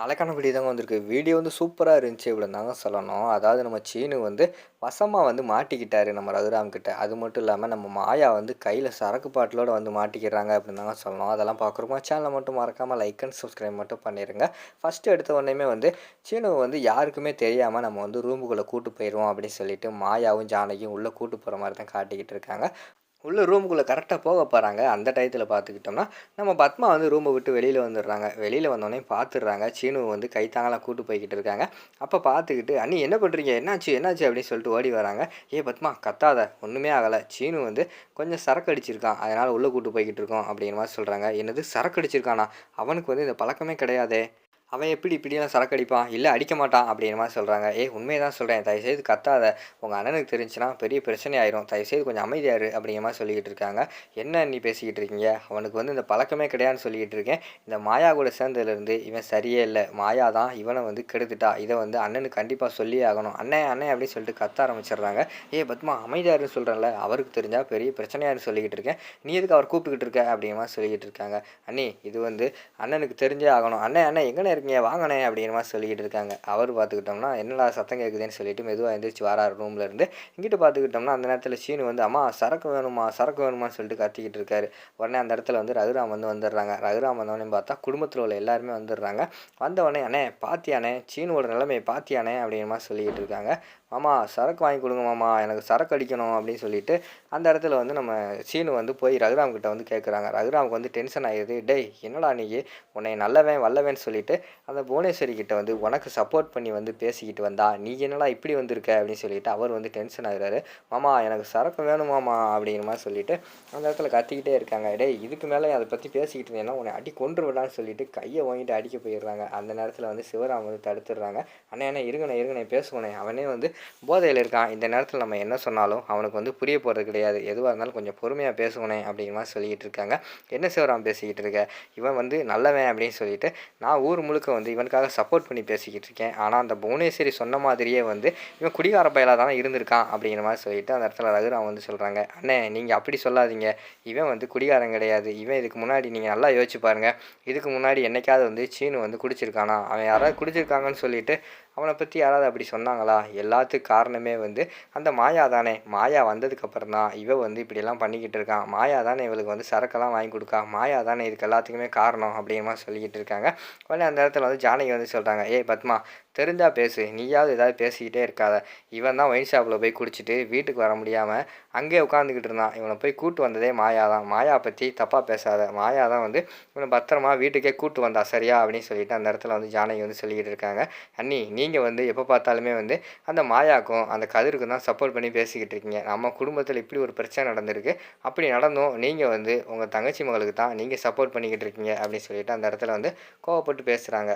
நாளைக்கான வீடியோ தாங்க வந்திருக்கு. வீடியோ வந்து சூப்பராக இருந்துச்சு இப்படின்னு தாங்க சொல்லணும். அதாவது நம்ம சீனு வந்து வசமாக வந்து மாட்டிக்கிட்டாரு நம்ம ரகுராம் கிட்ட. அது மட்டும் இல்லாமல் நம்ம மாயா வந்து கையில் சரக்கு பாட்டிலோட வந்து மாட்டிக்கிறாங்க அப்படின்னு தாங்க சொல்லணும். அதெல்லாம் பார்க்குறோமா சேனலை மட்டும் மறக்காமல் லைக் அண்ட் சப்ஸ்கிரைப் மட்டும் பண்ணிடுங்க ஃபஸ்ட்டு எடுத்த உடனேமே வந்து சீனு வந்து யாருக்குமே தெரியாமல் நம்ம வந்து ரூமுக்குள்ளே கூட்டு போயிடுவோம் அப்படின்னு சொல்லிட்டு மாயாவும் ஜானகியும் உள்ளே கூட்டு போகிற மாதிரி தான் காட்டிக்கிட்டு இருக்காங்க. உள்ள ரூமுக்குள்ளே கரெக்டாக போக போகிறாங்க அந்த டயத்தில் பார்த்துக்கிட்டோம்னா நம்ம பத்மா வந்து ரூமை விட்டு வெளியில் வந்துடுறாங்க. வெளியில் வந்தோடனே பார்த்துடுறாங்க சீனு வந்து கைத்தாங்கலாம் கூட்டு போய்கிட்டு இருக்காங்க. அப்போ பார்த்துக்கிட்டு அண்ணி என்ன பண்ணுறீங்க என்னாச்சு? என்னாச்சு? அப்படின்னு சொல்லிட்டு ஓடி வராங்க. ஏ பத்மா கத்தாத. ஒன்றுமே ஆகலை. சீனு வந்து கொஞ்சம் சரக்கு அடிச்சிருக்கான். அதனால் உள்ளே கூட்டு போய்கிட்டு இருக்கோம். அப்படிங்கிற மாதிரி சொல்கிறாங்க என்னது? சரக்கு அடிச்சிருக்கானா? அவனுக்கு வந்து இந்த பழக்கமே கிடையாதே. அவன் எப்படி இப்படியெல்லாம் சரக்கு அடிப்பான்? இல்லை அடிக்க மாட்டான் அப்படிங்கிற மாதிரி சொல்கிறாங்க ஏ உண்மையை தான் சொல்கிறேன் தயவுசெய்து கத்தாத. உங்கள் அண்ணனுக்கு தெரிஞ்சுன்னா பெரிய பிரச்சனை ஆயிரும் தயவுசெய்து கொஞ்சம் அமைதியாரு அப்படிங்கிற மாதிரி சொல்லிக்கிட்டு இருக்காங்க. என்ன நீ பேசிக்கிட்டு இருக்கீங்க? அவனுக்கு வந்து இந்த பழக்கமே கிடையாதுன்னு சொல்லிக்கிட்டு இருக்கேன். இந்த மாயா கூட சேர்ந்ததுலேருந்து இவன் சரியே இல்லை. மாயா தான் இவனை வந்து கெடுத்துட்டா. இதை வந்து அண்ணனுக்கு கண்டிப்பாக சொல்லியே ஆகணும். அண்ணன் அண்ணன் அப்படின்னு சொல்லிட்டு கத்த ஆரம்பிச்சிடுறாங்க. ஏ பத்மா அமைதியாருன்னு சொல்கிறேன்ல அவருக்கு தெரிஞ்சால் பெரிய பிரச்சனையாருன்னு சொல்லிக்கிட்டு இருக்கேன். நீ எதுக்கு அவர் கூப்பிட்டுக்கிட்டு இருக்க அப்படிங்கிற மாதிரி சொல்லிக்கிட்டு இருக்காங்க. அண்ணி இது வந்து அண்ணனுக்கு தெரிஞ்சே ஆகணும். அண்ணன் அண்ணன் எங்கண்ணே இருக்கீங்க வாங்கண்ணே அப்படிங்கிற மாதிரி சொல்லிக்கிட்டு இருக்காங்க. அவர் பார்த்துக்கிட்டோம்னா என்னடா சத்தம் கேட்குதுன்னு சொல்லிட்டு மெதுவாக எழுந்திரிச்சு வாரார் ரூமில் இருந்து. இங்கிட்டு பார்த்துக்கிட்டோம்னா அந்த நேரத்தில் சீனு வந்து அம்மா சரக்கு வேணுமா சரக்கு வேணுமான்னு சொல்லிட்டு கத்திக்கிட்டு இருக்காரு. உடனே அந்த இடத்துல வந்து ரகுராம் வந்து வந்துடுறாங்க. ரகுராம் வந்தவொடனே பார்த்தா குடும்பத்தில் உள்ள எல்லாருமே வந்துடுறாங்க. வந்தவொடனே அண்ணே பாத்தியானே சீனுவோட நிலைமையை பாத்தியானே அப்படிங்கிற மாதிரி சொல்லிக்கிட்டு இருக்காங்க. மாமா சரக்கு வாங்கி கொடுங்க மாமா எனக்கு சரக்கு அடிக்கணும் அப்படின்னு சொல்லிட்டு அந்த இடத்துல வந்து நம்ம சீனு வந்து போய் ரகுராம் கிட்ட வந்து கேட்குறாங்க ரகுராமுக்கு வந்து டென்ஷன் ஆகிடுது டேய் என்னடா நீ? உன்னை நல்லவன் வல்லவேன்னு சொல்லிட்டு அந்த புவனேஸ்வரி கிட்ட வந்து உனக்கு சப்போர்ட் பண்ணி வந்து பேசிக்கிட்டு வந்தா நீ என்னடா இப்படி வந்திருக்க? அப்படின்னு சொல்லிட்டு அவர் வந்து டென்ஷன் ஆகிறாரு. மாமா எனக்கு சரக்கு வேணுமாமா அப்படிங்கிற மாதிரி சொல்லிட்டு அந்த இடத்துல கத்திக்கிட்டே இருக்காங்க. டேய் இதுக்கு மேலே அதை பற்றி பேசிக்கிட்டு இருந்தேன்னா உன்னை அடி கொன்று விடான்னு சொல்லிட்டு கையை வாங்கிட்டு அடிக்க போயிடுறாங்க. அந்த நேரத்தில் வந்து சிவராம் வந்து தடுத்துடுறாங்க. அண்ணே அண்ணே இருங்கண்ணே இருங்கண்ணே பேசுவனே அவனே வந்து போதையில் இருக்கான் இந்த நேரத்தில் நம்ம என்ன சொன்னாலும் அவனுக்கு வந்து புரிய போகிறது கிடையாது. எதுவாக இருந்தாலும் கொஞ்சம் பொறுமையாக பேசுவனே அப்படிங்கிற மாதிரி சொல்லிக்கிட்டு இருக்காங்க. என்ன சிவராம் பேசிக்கிட்டு இருக்க? இவன் வந்து நல்லவன் அப்படின்னு சொல்லிட்டு நான் ஊர் முழுக்க வந்து இவனுக்காக சப்போர்ட் பண்ணி பேசிக்கிட்டு இருக்கேன். ஆனால் அந்த புவனேஸ்வரி சொன்ன மாதிரியே வந்து இவன் குடிகார பயலாக தானே இருந்திருக்கான் அப்படிங்கிற மாதிரி சொல்லிட்டு அந்த இடத்துல ரகுராம் வந்து சொல்கிறாங்க அண்ணே நீங்கள் அப்படி சொல்லாதீங்க. இவன் வந்து குடிகாரன் கிடையாது. இவன் இதுக்கு முன்னாடி நீங்கள் நல்லா யோசிச்சு பாருங்கள் இதுக்கு முன்னாடி என்னைக்காவது வந்து சீனு வந்து குடிச்சிருக்கானா? அவன் யாராவது குடிச்சிருக்காங்கன்னு சொல்லிட்டு அவனை பற்றி யாராவது அப்படி சொன்னாங்களா? எல்லாத்துக்கும் காரணமே வந்து அந்த மாயா தானே. மாயா வந்ததுக்கப்புறம் தான் இவ வந்து இப்படியெல்லாம் பண்ணிக்கிட்டு இருக்கான் மாயா தானே இவளுக்கு வந்து சரக்கெல்லாம் வாங்கி கொடுக்கா. மாயா தானே இதுக்கு எல்லாத்துக்குமே காரணம் அப்படிமா சொல்லிக்கிட்டு இருக்காங்க. உடனே அந்த இடத்துல வந்து ஜானகி வந்து சொல்கிறாங்க ஏய் பத்மா தெரிஞ்சால் பேசு. நீயாவது ஏதாவது பேசிக்கிட்டே இருக்காத. இவன் தான் ஒயின் ஷாப்பில் போய் குடிச்சிட்டு வீட்டுக்கு வர முடியாமல் அங்கேயே உட்காந்துக்கிட்டு இருந்தான். இவனை போய் கூட்டு வந்ததே மாயா தான். மாயா பற்றி தப்பாக பேசாத. மாயா தான் வந்து இவனை பத்திரமா வீட்டுக்கே கூட்டு வந்தா. சரியா? அப்படின்னு சொல்லிட்டு அந்த இடத்துல வந்து ஜானகி வந்து சொல்லிக்கிட்டு இருக்காங்க. அண்ணி நீங்கள் வந்து எப்போ பார்த்தாலுமே வந்து அந்த மாயாக்கும் அந்த கதிருக்கும் தான் சப்போர்ட் பண்ணி பேசிக்கிட்டு இருக்கீங்க. நம்ம குடும்பத்தில் இப்படி ஒரு பிரச்சனை நடந்திருக்கு. அப்படி நடந்தும் நீங்கள் வந்து உங்கள் தங்கச்சி மகளுக்கு தான் நீங்கள் சப்போர்ட் பண்ணிக்கிட்டு இருக்கீங்க அப்படின்னு சொல்லிட்டு அந்த இடத்துல வந்து கோவப்பட்டு பேசுகிறாங்க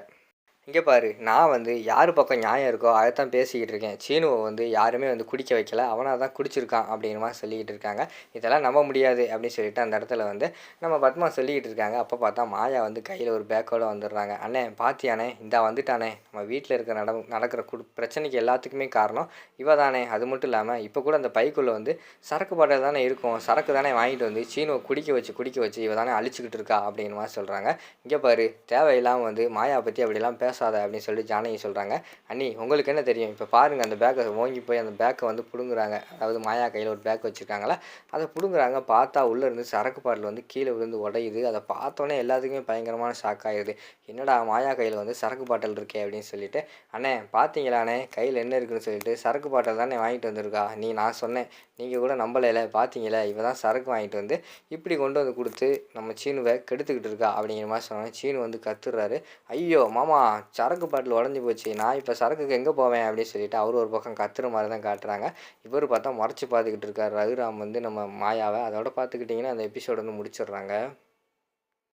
இங்கே பாரு நான் வந்து யார் பக்கம் நியாயம் இருக்கோ அதை தான் பேசிக்கிட்டு இருக்கேன். சீனுவை வந்து யாருமே வந்து குடிக்க வைக்கல. அவனாக தான் குடிச்சிருக்கான் அப்படிங்கிற மாதிரி சொல்லிக்கிட்டு இருக்காங்க. இதெல்லாம் நம்ப முடியாது அப்படின்னு சொல்லிட்டு அந்த இடத்துல வந்து நம்ம பத்மா சொல்லிக்கிட்டு இருக்காங்க. அப்போ பார்த்தா மாயா வந்து கையில் ஒரு பேக்கோடு வந்துடுறாங்க. அண்ணே பாத்தியானே இந்தா வந்துட்டானே. நம்ம வீட்டில் இருக்க நட நடக்கிற குடு பிரச்சனைக்கு எல்லாத்துக்குமே காரணம் இவ தானே அது மட்டும் இல்லாமல் இப்போ கூட அந்த பைக்குள்ளே வந்து சரக்கு பாட்டில் தானே இருக்கும். சரக்கு தானே வாங்கிட்டு வந்து சீனுவை குடிக்க வச்சு குடிக்க வச்சு இவ தானே அழிச்சிக்கிட்டு இருக்கா அப்படிங்கிற மாதிரி சொல்கிறாங்க இங்கே பாரு தேவையில்லாமல் வந்து மாயா பற்றி அப்படிலாம் பேச பேசாத அப்படின்னு சொல்லிட்டு ஜானகி சொல்கிறாங்க அண்ணி உங்களுக்கு என்ன தெரியும்? இப்போ பாருங்கள் அந்த பேக்கை ஓங்கி போய் அந்த பேக்கை வந்து பிடுங்குறாங்க. அதாவது மாயா கையில் ஒரு பேக் வச்சுருக்காங்களா அதை பிடுங்குறாங்க. பார்த்தா உள்ளே இருந்து சரக்கு பாட்டில் வந்து கீழே விழுந்து உடையுது. அதை பார்த்தோன்னே எல்லாத்துக்குமே பயங்கரமான ஷாக் ஆயிடுது. என்னடா மாயா கையில் வந்து சரக்கு பாட்டில் இருக்கே அப்படின்னு சொல்லிட்டு அண்ணே பார்த்தீங்களாண்ணே கையில் என்ன இருக்குன்னு சொல்லிட்டு சரக்கு பாட்டில் தானே வாங்கிட்டு வந்திருக்கா? நீ நான் சொன்னேன். நீங்கள் கூட நம்பலையில பார்த்தீங்களே? இவ தான் சரக்கு வாங்கிட்டு வந்து இப்படி கொண்டு வந்து கொடுத்து நம்ம சீனுவை கெடுத்துக்கிட்டு இருக்கா? அப்படிங்கிற மாதிரி சொன்னாங்க. சீனு வந்து கத்துறாரு. ஐயோ மாமா சரக்கு பாட்டில் உடஞ்சி போச்சு. நான் இப்போ சரக்குக்கு எங்கே போவேன் அப்படின்னு சொல்லிட்டு அவர் ஒரு பக்கம் கத்துற மாதிரி தான் காட்டுறாங்க. இவர் பார்த்தா முறைச்சி பார்த்துக்கிட்டு இருக்கார். ரகுராம் வந்து நம்ம மாயாவை அதோட பார்த்துக்கிட்டிங்கன்னா அந்த எபிசோடு வந்து முடிச்சிடுறாங்க.